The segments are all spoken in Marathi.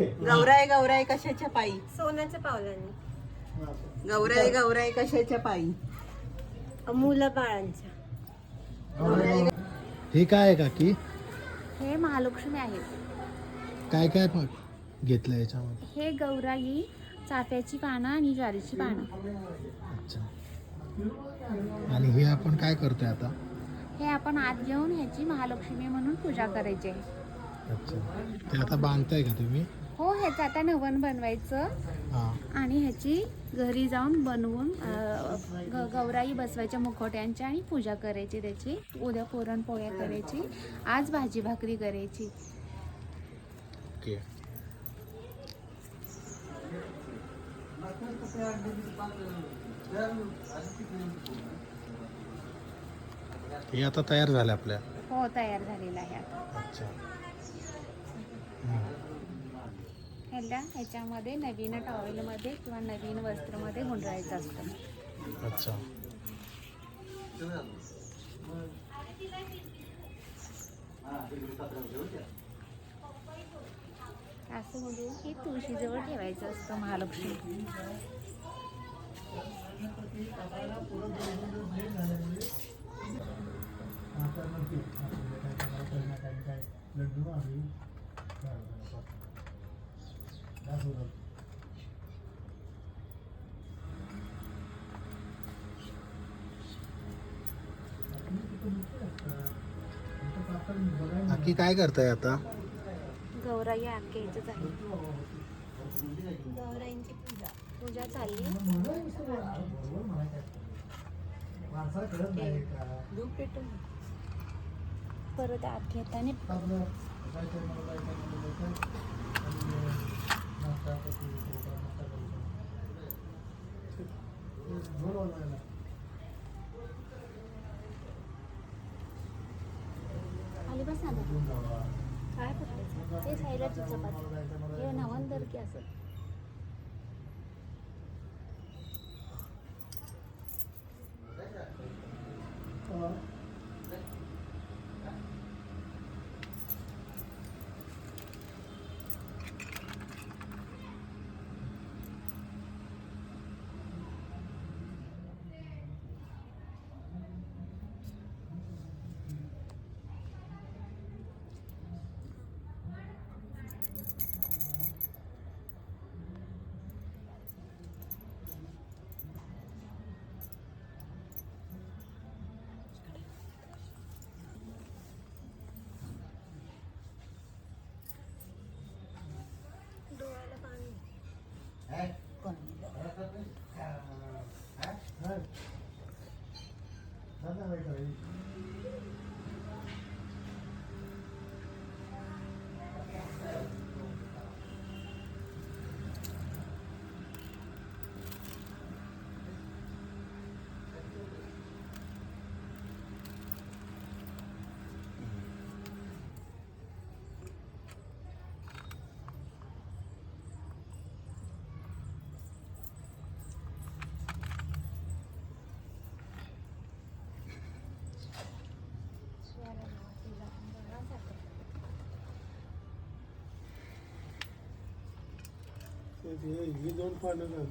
गौराय गौराय कशाच्या पायी? सोन्याच्या पावलांनी. गौराय गौराय कशाच्या पायी? मुलं बाळांच्या. हे काय आहे काकी? हे महालक्ष्मी आहेत काय काय प- घेतलं याच्यामध्ये? हे गौराई चाफ्याची पानं आणि ज्वारीची पानं. अच्छा. आणि हे आपण काय करतोय आता? हे आपण आत घेऊन ह्याची महालक्ष्मी म्हणून पूजा करायची आहे. अच्छा. ते आता बांधताय का तुम्ही? हो ह्याचं आता नवन बनवायचं आणि ह्याची घरी जाऊन बनवून ग- गौराई बसवायच्या मुखवट्यांच्या आणि पूजा करायची त्याची. उद्या पुरणपोळ्या करायची. आज भाजी भाकरी करायची. ओके. हे आता तयार झालं आपल्या? हो तयार झालेला आहे. आता अच्छा. ह्याला ह्याच्यामध्ये नवीन टॉवेलमध्ये किंवा नवीन वस्त्रमध्ये गुंडळायचं असतं. अच्छा. असं म्हणजे हे तुळशीजवळ ठेवायचं असतं महालक्ष्मी. बाकी काय करताय आता? गौराई आख्यायचंच आहे. गौराईंची पूजा. पूजा चालली. पेटून परत आत घेताना. खाली बसा ना. काय फक्त ते सायलाची चपाती हे नवंदर की असं. 他那个可以。ही दोन पानं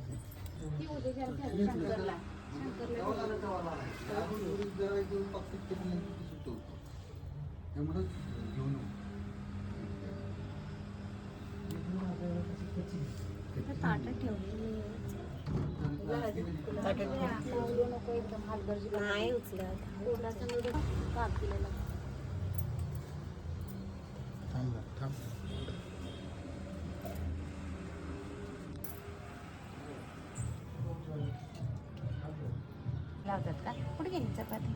ती उद्या शंकरला शंकरला ताटं ठेवलेली नको एकदम हलगर्जी नाही उचलत. कोणाचा काप दिलेला थांब थांब. लावतात का? कुठे गेली चपाती?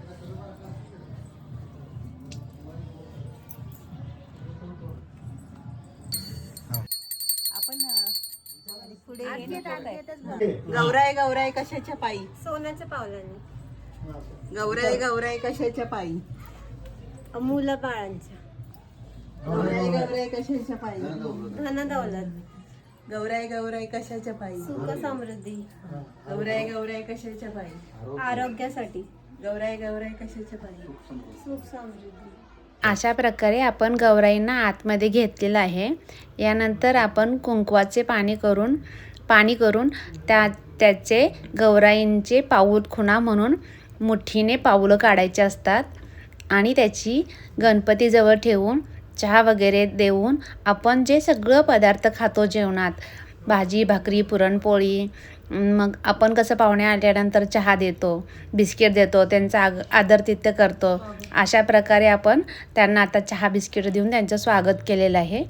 आपण पुढे. गौराय गौराय कशाच्या पायी? सोन्याच्या पावलांनी. गौराय गौराय कशाच्या पायी? मुलं बाळांच्या. गौराय गौराय कशाच्या पायी? धन दौलत गौराय गौराय कशाच्या पायी? सुख समृद्धी. गौराय गौराय कशाच्या पायी? आरोग्यासाठी. गौराय गौराय कशाच्या पायी? सुख समृद्धी. अशा प्रकारे आपण गौराईंना आतमध्ये घेतलेलं आहे. यानंतर आपण कुंकवाचे पाणी करून पाणी करून त्या त्याचे गौराईंचे पाऊल खुणा म्हणून मुठीने पाऊलं काढायचे असतात. आणि त्याची गणपतीजवळ ठेवून चहा वगैरे देऊन आपण जे सगळं पदार्थ खातो जेवणात भाजी भाकरी पुरणपोळी मग आपण कसं पाहुणे आल्यानंतर चहा देतो बिस्किट देतो त्यांचा आग आदरतिथ्य करतो अशा प्रकारे आपण त्यांना आता चहा बिस्किट देऊन त्यांचं स्वागत केलेलं आहे.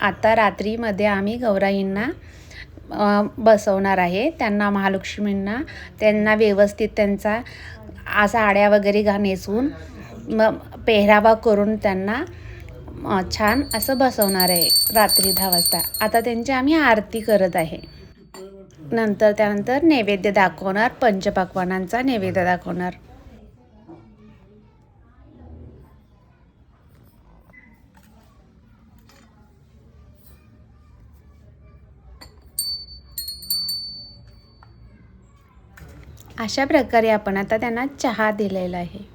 आता रात्रीमध्ये आम्ही गौराईंना बसवणार आहे. त्यांना महालक्ष्मींना त्यांना व्यवस्थित त्यांचा आ- साड्या वगैरे घा नेसून मग पेहरावा करून त्यांना छान असं बसवणार आहे रात्री दहा वाजता. आता त्यांची आम्ही आरती करत आहे. नंतर त्यानंतर नैवेद्य दाखवणार पंचपक्वानांचा नैवेद्य दाखवणार. अशा प्रकारे आपण आता त्यांना चहा दिलेला आहे.